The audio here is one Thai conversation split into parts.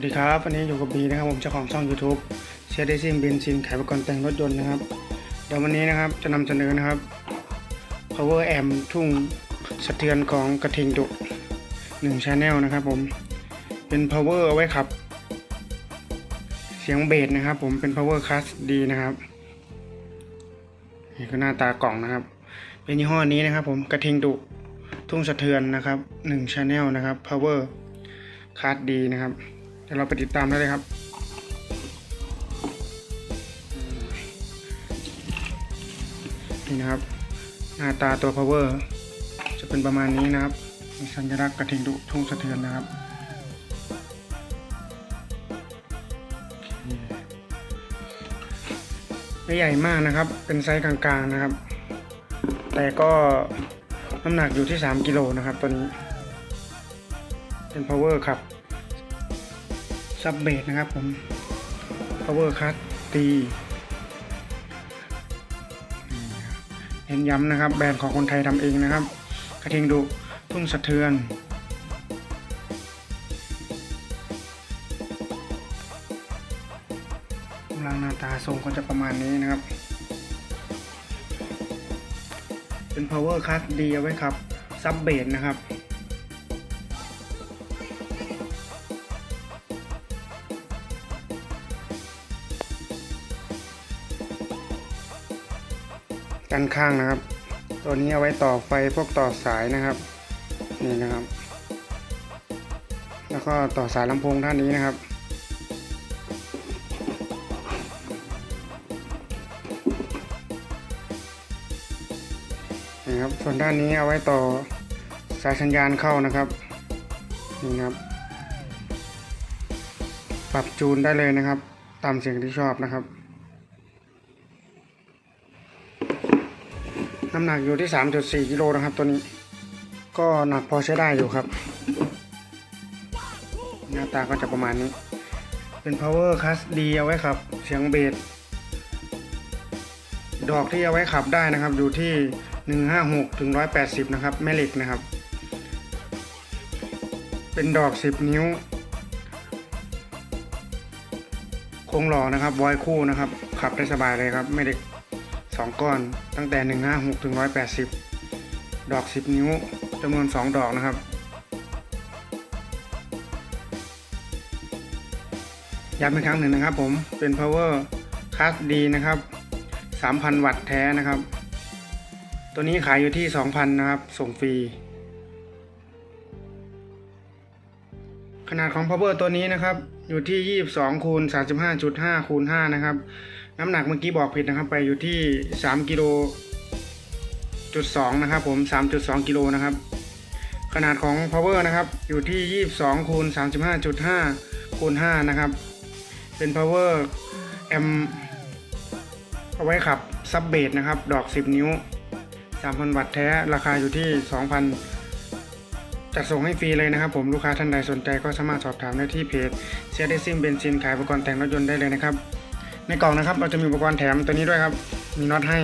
สวัสดีครับ วันนี้อยู่กับบีนะครับผมเจ้าของช่อง YouTube เชียร์เดซิ่งเบนซินขายอุปกรณ์แต่งรถยนต์นะครับเดี๋ยววันนี้นะครับจะนำเสนอนะครับ power amp ทุ่งสะเทือนของกระทิงดุ1 Channel นะครับผมเป็น power เอาไว้ขับ เสียงเบสนะครับผมเป็น power class D นะครับนี่คือหน้าตากล่องนะครับ เป็นยี่ห้อนี้นะครับผมกระทิงดุทุ่งสะเทือนนะครับ1 Channel นะครับ power คาร์ดดีนะครับ ดี๋ยวเราไปติดตามได้เลยครับ นี่นะครับ หน้าตาตัว power จะเป็นประมาณนี้นะครับ มีสัญลักษณ์กระทิงดุทุ่งสะเทือนนะครับไม่ใหญ่มากนะครับ เป็นไซส์กลางๆนะครับ แต่ก็น้ำหนักอยู่ที่ 3 กิโลนะครับตัวนี้ เป็น power ครับ ซับเบสนะครับผม power cut ตีเน้นย้ำนะครับ แบรนด์ของคนไทยทำเองนะครับ กระทิงดุทุ่งสะเทือนกำลังหน้าตาทรงก็จะประมาณนี้นะครับ เป็น power cut ดีเอาไว้ครับ ซับเบสนะครับ ด้านข้างนะครับ ตัวนี้เอาไว้ต่อไฟพวกต่อสายนะครับ นี่นะครับ แล้วก็ต่อสายลำโพงด้านนี้นะครับนี่ครับส่วนด้านนี้เอาไว้ต่อสายสัญญาณเข้านะครับนี่ครับ ปรับจูนได้เลยนะครับ ตามเสียงที่ชอบนะครับ น้ำหนักอยู่ที่ 3.4กิโลนะครับตัวนี้ ก็หนักพอใช้ได้อยู่ครับ หน้าตาก็จะประมาณนี้ เป็น power class D เอาไว้ขับ เสียงเบสดอกที่เอาไว้ขับได้นะครับ อยู่ที่ 156ถึง180 นะครับ แม่เหล็กนะครับ เป็นดอก 10 นิ้วคงหล่อนะครับวอยคู่นะครับ ขับได้สบายเลยครับ ไม่เด็ กสองก้อนตั้งแต่ 156ถึง180 ดอก 10 นิ้วจำนวน 2 ดอกนะครับ ย้ำอีกครั้งหนึ่งนะครับผมเป็น power class D นะครับ 3,000 วัตต์แท้นะครับ ตัวนี้ขายอยู่ที่ 2,000 นะครับ ส่งฟรี ขนาดของ power ตัวนี้นะครับอยู่ที่ 22คูณ35.5คูณ5นะครับ น้ำหนักเมื่อกี้บอกผิดนะครับ ไปอยู่ที่3กิโลจุด2นะครับผม 3.2กิโลนะครับ ขนาดของ power นะครับ อยู่ที่ 22คูณ35.5คูณ5นะครับ เป็น power แอมเอาไว้ขับซับเบสนะครับ ดอก 10 นิ้ว 3,000 วัตต์แท้ ราคาอยู่ที่ 2,000 จัดส่งให้ฟรีเลยนะครับผม ลูกค้าท่านใดสนใจก็สามารถสอบถามได้ที่เพจเชียร์เดซิ่เบนซินขายอุปกรณ์แต่งรถยนต์ได้เลยนะครับ ในกล่องนะครับ เราจะมีอุปกรณ์แถมตัวนี้ด้วยครับ มีน็อตให้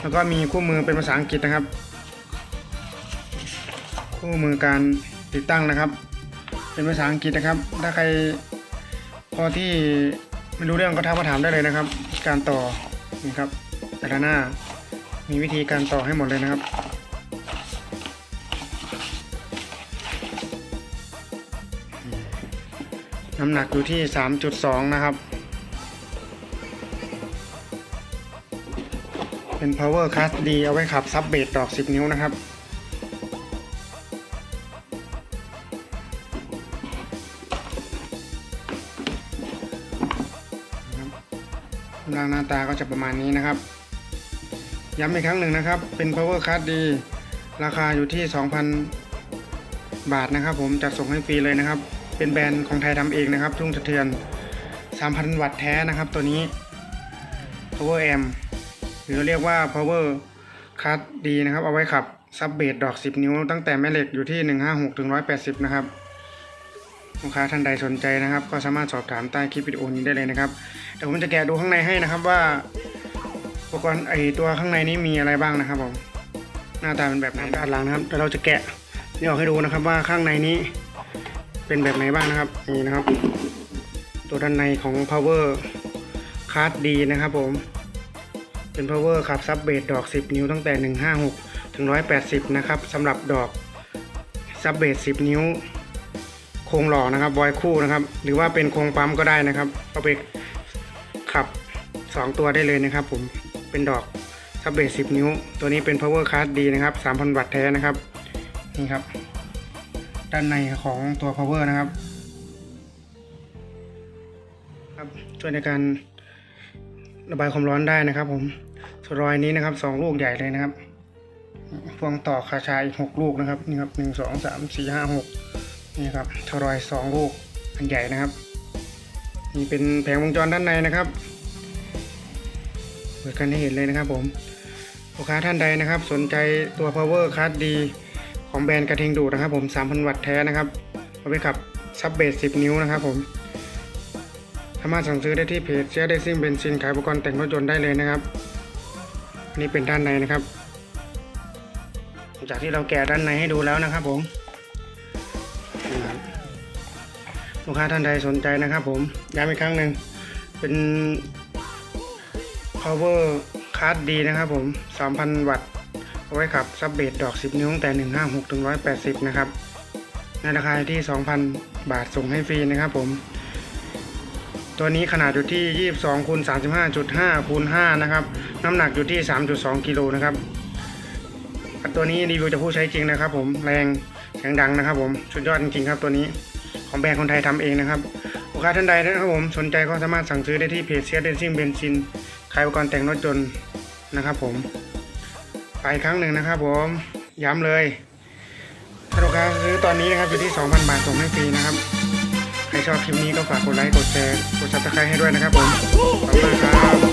แล้วก็มีคู่มือเป็นภาษาอังกฤษนะครับ คู่มือการติดตั้งนะครับ เป็นภาษาอังกฤษนะครับ ถ้าใครพอที่ไม่รู้เรื่องก็ทักมาถามได้เลยนะครับ การต่อนี่ครับแต่ละหน้ามีวิธีการต่อให้หมดเลยนะครับน้ำหนักอยู่ที่ 3.2 นะครับ เป็น power class D เอาไว้ขับซับเบสดอก 10 นิ้วนะครับกำลังหน้าตาก็จะประมาณนี้นะครับ ย้ำอีกครั้งหนึ่งนะครับ เป็น power class D ราคาอยู่ที่ 2,000 บาทนะครับ ผมจัดส่งให้ฟรีเลยนะครับ เป็นแบรนด์ของไทยทำเองนะครับทุ่งสะเทือน 3,000 วัตต์แท้นะครับตัวนี้ power amp หรือเรียกว่า power cut ดีนะครับ เอาไว้ขับซับเบสดอก 10 นิ้ว ตั้งแต่แม่เหล็กอยู่ที่ 156ถึง180 นะครับลูกค้าท่านใดสนใจนะครับ ก็สามารถสอบถามใต้คลิปวิดีโอนี้ได้เลยนะครับเดี๋ยวผมจะแกะดูข้างในให้นะครับว่าอุปกรณ์ไอตัวข้างในนี้มีอะไรบ้างนะครับผมหน้าตาเป็นแบบไหนด้านหลังนะครับเดี๋ยวเราจะแกะนี่ออกให้ดูนะครับว่าข้างในนี้เป็นแบบไหนบ้างนะครับนี่นะครับ ตัวด้านในของ power card D นะครับผม เป็น power ขับซับเบสดอก 10 นิ้วตั้งแต่ 156 ถึง 180 นะครับสำหรับดอกซับเบส 10 นิ้ว โครงหล่อนะครับบอยคู่นะครับ หรือว่าเป็นโครงปั๊มก็ได้นะครับเอาไปขับ 2 ตัวได้เลยนะครับ ผมเป็นดอกซับเบส 10 นิ้ว ตัวนี้เป็น power card D นะครับ 3,000 วัตต์แท้นะครับนี่ครับ ด้านในของตัว power นะครับครับช่วยในการระบายความร้อนได้นะครับผม รอยนี้นะครับสองลูกใหญ่เลยนะครับพวงต่อคาชายหกลูกนะครับนี่ครับหนึ่งสองสามสี่ห้าหกนี่ครับทรอยสองลูกอันใหญ่นะครับ นี่เป็นแผงวงจรด้านในนะครับเปิดกันให้เห็นเลยนะครับผมลูกค้าท่านใดนะครับ สนใจตัว power card ดีของแบรนด์กระเทงดูดนะครับ ผม 3,000 วัตต์แท้นะครับเอาไปขับซับเบส10 นิ้วนะครับผม สามารถสั่งซื้อได้ที่เพจเชียร์เดซิ่งเบนซินขายอุปกรณ์แต่งรถยนต์ได้เลยนะครับ นนี้เป็นด้านในนะครับ จากที่เราแกะด้านในให้ดูแล้วนะครับ ผมลูกค้าท่านใดสนใจนะครับ ผมย้ำอีกครั้งหนึ่งเป็น power card ดีนะครับผม 3,000 วัตต์เอาไว้ขับซับเบสดอก 10 นิ้วตั้งแต่ 156ถึง180 นะครับ ในราคาที่ 2,000 บาทส่งให้ฟรีนะครับผม ตัวนี้ขนาดอยู่ที่ 22คูณ35.5คูณ5นะครับ น้ำหนักอยู่ที่ 3.2 กิโลนะครับ ตัวนี้รีวิวจากผู้ใช้จริงนะครับ ผม แรงเสียงดังนะครับ ผม สุดยอดจริงๆครับตัวนี้ ของแบรนด์คนไทยทำเองนะครับ ลูกค้าท่านใดนะครับผม สนใจก็สามารถสั่งซื้อได้ที่เพจเซียเดนซิ่งเบนซิน ขายอุปกรณ์แต่งรถยนต์นะครับ ผม ไปครั้งหนึ่งนะครับ ผม ย้ำเลยถ้าลูกค้าซื้อตอนนี้นะครับอยู่ที่ 2,000 บาทส่งให้ฟรีนะครับ ใครชอบคลิปนี้ก็ฝากกดไลค์ กดแชร์ กดซับสไครต์ให้ด้วยนะครับผม ขอบคุณครับ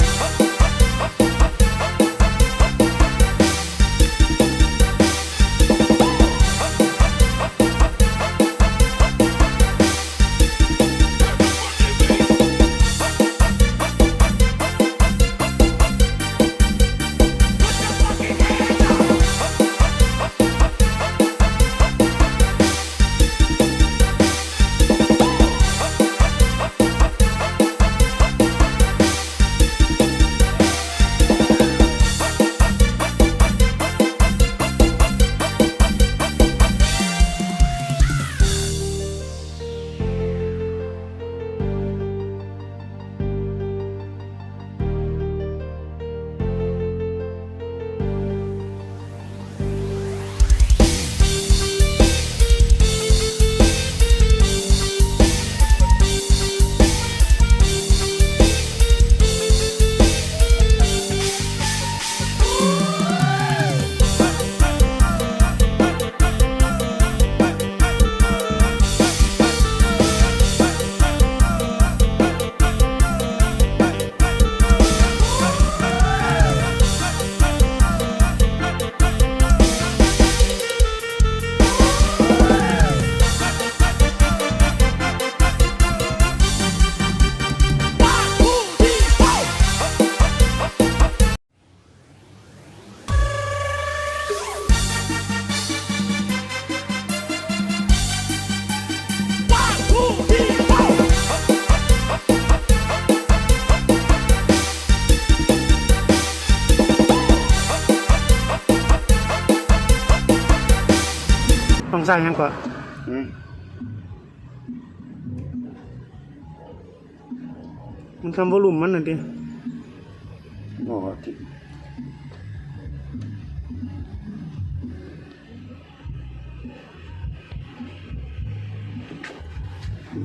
ต้องสร้างยังก่อนอืมมันทำวอลุ่มมันหน่อยดิบอกว่าที่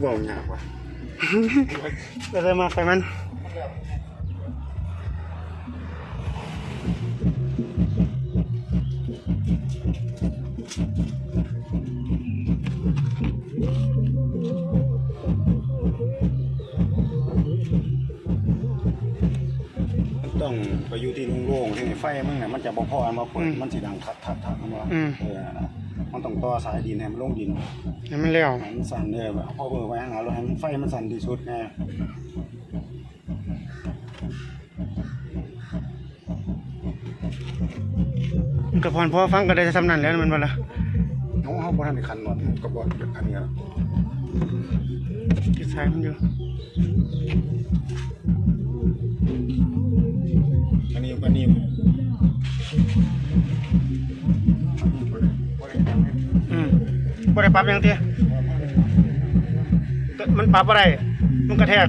เว่ายากว่ะเราจะมาใส่มันมัน ไปอยู่ที่โล่งๆที่ไฟมึงเนี่ยมันจะบ่พออันมาเปิดมันสิดังทัดทัดทัดมันว่าเออนะมันต้องต่อสายดินให้มันลงดินให้มันเร็วให้มันสั่นเด้อแบบเอาเบอร์ไว้ข้างหลังรถให้มันไฟมันสั่นที่สุดไงมันกับพรพ่อฟังก็ได้จะสำนันแล้วมันว่าละน้องเขาบ่ทันได้คันนอนก็บ่อันนี้ติดสายมันอยู่ อันนี้อันนี้อืมบ่ได้ปรับหยังเตี้ยมันปรับอะไรมันกระแทก